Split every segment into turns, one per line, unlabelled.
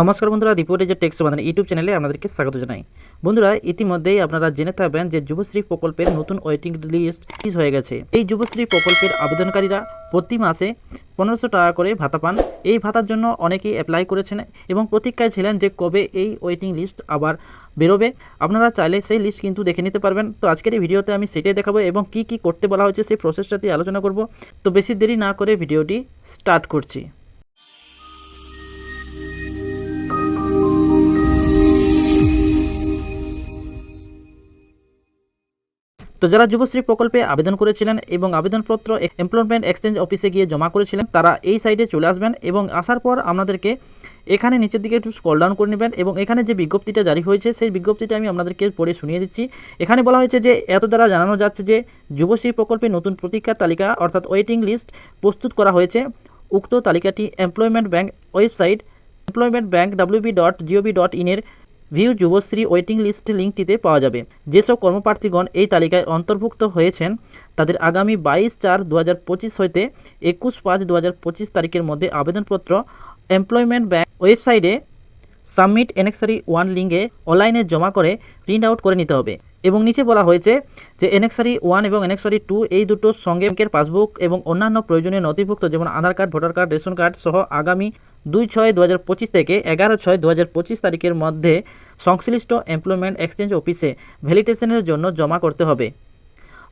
নমস্কার বন্ধুরা, দীপুরে যে টেক্সট সমাধান ইউটিউব চ্যানেলে আপনাদেরকে স্বাগত জানাই। বন্ধুরা, ইতিমধ্যেই আপনারা জেনে থাকবেন যে যুবশ্রী প্রকল্পের নতুন ওয়েটিং লিস্ট রিলিজ হয়ে গেছে। এই যুবশ্রী প্রকল্পের আবেদনকারীরা প্রতি মাসে পনেরোশো টাকা করে ভাতা পান। এই ভাতার জন্য অনেকেই অ্যাপ্লাই করেছেন এবং প্রতীক্ষায় ছিলেন যে কবে এই ওয়েটিং লিস্ট আবার বেরোবে। আপনারা চাইলে সেই লিস্ট কিন্তু দেখে নিতে পারবেন। তো আজকের এই ভিডিওতে আমি সেটাই দেখাবো এবং কি কি করতে বলা হয়েছে সেই প্রসেসটাতে আলোচনা করব। তো বেশি দেরি না করে ভিডিওটি স্টার্ট করছি। তো যারা যুবশ্রী প্রকল্পে আবেদন করেছিলেন এবং আবেদনপত্র এমপ্লয়মেন্ট এক্সচেঞ্জ অফিসে গিয়ে জমা করেছিলেন, তারা এই সাইডে চলে আসবেন এবং আসার পর আপনাদেরকে এখানে নিচের দিকে একটু স্কল ডাউন করে নেবেন এবং এখানে যে বিজ্ঞপ্তিটা জারি হয়েছে, সেই বিজ্ঞপ্তিটা আমি আপনাদেরকে পড়ে শুনিয়ে দিচ্ছি। এখানে বলা হয়েছে যে, এত দ্বারা জানানো যাচ্ছে যে, যুবশ্রী প্রকল্পে নতুন প্রতীক্ষার তালিকা অর্থাৎ ওয়েটিং লিস্ট প্রস্তুত করা হয়েছে। উক্ত তালিকাটি employment bank website employment bank WB dot GOV dot ইনের ভিউ যুবশ্রী ওয়েটিং লিস্ট লিঙ্কটিতে পাওয়া যাবে। যেসব কর্মপ্রার্থীগণ এই তালিকায় অন্তর্ভুক্ত হয়েছেন, তাদের আগামী বাইশ চার দু হাজার পঁচিশ হইতে একুশ পাঁচ দু হাজার পঁচিশ তারিখের মধ্যে আবেদনপত্র, এমপ্লয়মেন্ট ব্যাংক ওয়েবসাইটে সাবমিট এনেক্সারি ওয়ান লিঙ্কে অনলাইনে জমা করে প্রিন্ট আউট করে নিতে হবে। এবং নিচে বলা হয়েছে যে এনেক্সারি ওয়ান এবং এনেক্সারি টু এই দুটো সঙ্গে ব্যাংকের পাসবুক এবং অন্যান্য প্রয়োজনীয় নথিভুক্ত যেমন Aadhaar card, voter card, ration card সহ আগামী দুই ছয় দু থেকে এগারো ছয় দু তারিখের মধ্যে সংশ্লিষ্ট এমপ্লয়মেন্ট এক্সচেঞ্জ অফিসে ভ্যালিডেশনের জন্য জমা করতে হবে।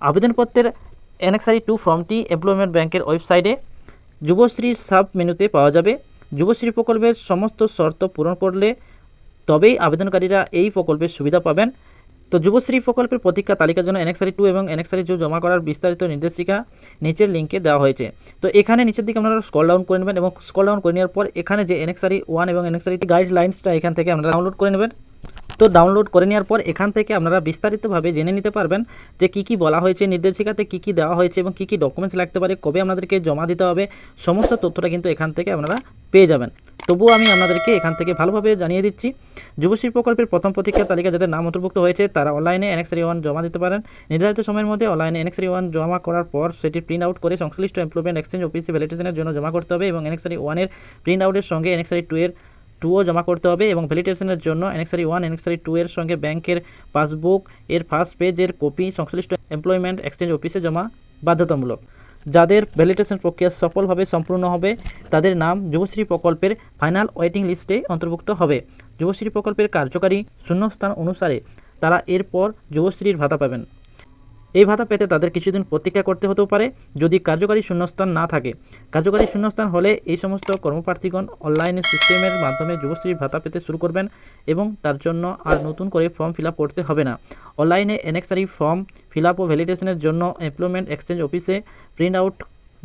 আবেদনপত্রের এনএক্সআই টু ফর্মটি এমপ্লয়মেন্ট ব্যাংকের ওয়েবসাইটে যুবশ্রী সাব মেনুতে পাওয়া যাবে। যুবশ্রী প্রকল্পের সমস্ত শর্ত পূরণ করলে তবেই আবেদনকারীরা এই প্রকল্পের সুবিধা পাবেন। তো যুবশ্রী প্রকল্পের প্রতীক্ষা তালিকার জন্য এনএক্সারি টু এবং এনএক্সারি টু জমা করার বিস্তারিত নির্দেশিকা নিচের লিঙ্কে দেওয়া হয়েছে। তো এখানে নিচের দিকে আপনারা স্কল ডাউন করে নেবেন এবং স্কল ডাউন করে নেওয়ার পর এখানে যে এনএক্সারি ওয়ান এবং এনএক্সারি গাইডলাইন্সটা এখান থেকে আপনারা ডাউনলোড করে নেবেন। তো ডাউনলোড করে নেওয়ার পর এখান থেকে আপনারা বিস্তারিতভাবে জেনে নিতে পারবেন যে কী কী বলা হয়েছে নির্দেশিকাতে, কী কী দেওয়া হয়েছে এবং কী কী ডকুমেন্টস লাগতে পারে, কবে আপনাদেরকে জমা দিতে হবে, সমস্ত তথ্যটা কিন্তু এখান থেকে আপনারা পেয়ে যাবেন। তবুও আমি আপনাদেরকে এখান থেকে ভালোভাবে জানিয়ে দিচ্ছি, যুবশ্রী প্রকল্পের প্রথম প্রতীক্ষার তালিকা যাদের নাম অন্তর্ভুক্ত হয়েছে, তারা অনলাইনে এনএক্সারি ওয়ান জমা দিতে পারেন। নির্ধারিত সময়ের মধ্যে অনলাইনে এনএক্সারি ওয়ান জমা করার পর সেটি প্রিন্ট আউট করে সংশ্লিষ্ট এমপ্লয়মেন্ট এক্সচেঞ্জ অফিসে ভ্যালিডেশনের জন্য জমা করতে হবে এবং এনএক্সারি ওয়ানের প্রিন্ট আউটের সঙ্গে এনএক্সারি টু এর টুও জমা করতে হবে এবং ভ্যালিডেশনের জন্য এনএক্সারি ওয়ান এনএক্সারি টু এর সঙ্গে ব্যাংকের পাসবুক এর ফার্স্ট পেজের কপি সংশ্লিষ্ট এমপ্লয়মেন্ট এক্সচেঞ্জ অফিসে জমা বাধ্যতামূলক। যাদের ভ্যালিডেশন প্রক্রিয়া সফলভাবে সম্পূর্ণ হবে, তাদের নাম যুবশ্রী প্রকল্পের ফাইনাল ওয়েটিং লিস্টে অন্তর্ভুক্ত হবে। যুবশ্রী প্রকল্পের কার্যকারী শূন্যস্থান অনুসারে তারা এরপর যুবশ্রীর ভাতা পাবেন। এই ভাতা পেতে তাদের কিছুদিন প্রতীক্ষা করতে হতেও পারে। যদি কার্যকারী শূন্যস্থান না থাকে, কার্যকারী শূন্যস্থান হলে এই সমস্ত কর্মপ্রার্থীগণ অনলাইনে সিস্টেমের মাধ্যমে যুবশ্রীর ভাতা পেতে শুরু করবেন এবং তার জন্য আর নতুন করে ফর্ম ফিল করতে হবে না। অনলাইনে এনএক্সারি ফর্ম ফিল ও ভ্যালিডেশনের জন্য এমপ্লয়মেন্ট এক্সচেঞ্জ অফিসে প্রিন্ট আউট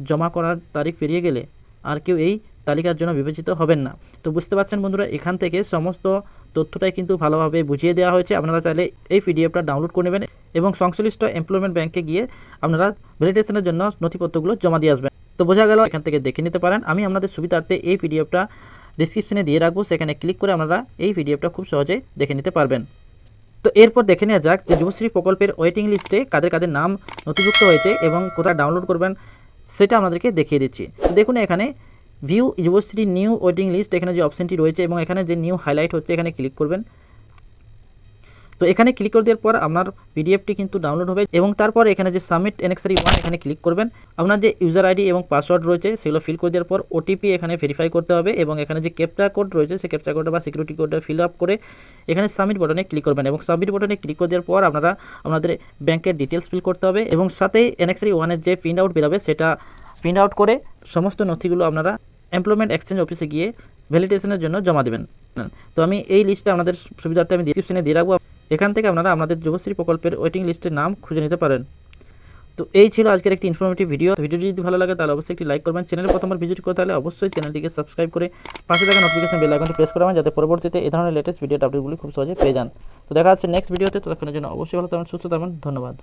জমা করার তারিখ পেরিয়ে গেলে আর কেউ এই তালিকার জন্য বিবেচিত হবেন না। তো বুঝতে পারছেন বন্ধুরা, এখান থেকে সমস্ত তথ্যটাই কিন্তু ভালোভাবে বুঝিয়ে দেওয়া হয়েছে। আপনারা চাইলে এই পিডিএফটা ডাউনলোড করে নেবেন। এবং সংশ্লিষ্ট এমপ্লয়মেন্ট ব্যাংকে গিয়ে আপনারা ভ্যালিডেশনের জন্য নথিপত্রগুলো জমা দিয়ে আসবেন। তো বোঝা গেল, এখান থেকে দেখে নিতে পারেন। আমি আপনাদের সুবিধার্থে এই পিডিএফটা ডিসক্রিপশনে দিয়ে রাখব। সেখানে ক্লিক করে আপনারা এই পিডিএফটা খুব সহজে দেখে নিতে পারবেন। তো এরপর দেখে নেওয়া যাক যে যুবশ্রী প্রকল্পের ওয়েটিং লিস্টে কাদের কাদের নাম নথিভুক্ত হয়েছে এবং কোথায় ডাউনলোড করবেন, সেটা আপনাদেরকে দেখিয়ে দিচ্ছি। দেখুন এখানে view Yuvashree new waiting list এখানে যে অপশনটি রয়েছে এবং এখানে যে নিউ হাইলাইট হচ্ছে, এখানে ক্লিক করবেন। তো এখানে ক্লিক করে দেওয়ার পর আপনার পিডিএফটি কিন্তু ডাউনলোড হবে এবং তারপর এখানে যে সাবমিট এনএক্সারি ওয়ান এখানে ক্লিক করবেন। আপনার যে ইউজার আইডি এবং পাসওয়ার্ড রয়েছে সেগুলো ফিল করে দেওয়ার পর ওটিপি এখানে ভেরিফাই করতে হবে এবং এখানে যে ক্যাপচা কোড রয়েছে সেই ক্যাপচা কোডটা বা সিকিউরিটি কোডটা ফিল আপ করে এখানে সাবমিট বটনে ক্লিক করবেন এবং সাবমিট বটনে ক্লিক করে দেওয়ার পর আপনারা আপনাদের ব্যাংকের ডিটেলস ফিল করতে হবে এবং সাথেই এনএক্সারি ওয়ানের যে প্রিন্ট আউট বেরোবে সেটা প্রিন্ট আউট করে সমস্ত নথিগুলো আপনারা এমপ্লয়মেন্ট এক্সচেঞ্জ অফিসে গিয়ে ভ্যালিডেশনের জন্য জমা দেবেন। তো আমি এই লিস্টটা আপনাদের সুবিধার্থে আমি ডিসক্রিপশনে দিয়ে রাখব। এখান থেকে আপনারা আপনাদের যুবশ্রী প্রকল্পের ওয়েটিং লিস্টের নাম খুঁজে নিতে পারেন। তো এই ছিল আজকের একটি ইনফরমেটিভ ভিডিও ভিডিওটি যদি ভালো লাগে, তাহলে অবশ্যই একটি লাইক করবেন। চ্যানেলে প্রথমবার ভিজিট করতে হলে অবশ্যই চ্যানেলটিকে সাবস্ক্রাইব করে পাশে থাকা নোটিফিকেশন বেল আইকনটি প্রেস করাবেন যাতে পরবর্তীতে এই ধরনের লেটেস্ট ভিডিও আপডেটগুলি খুব সহজে পেয়ে যান। তো দেখা হচ্ছে নেক্সট ভিডিওতে ততক্ষণের জন্য অবশ্যই ভালো থাকবেন, সুস্থ থাকবেন। ধন্যবাদ।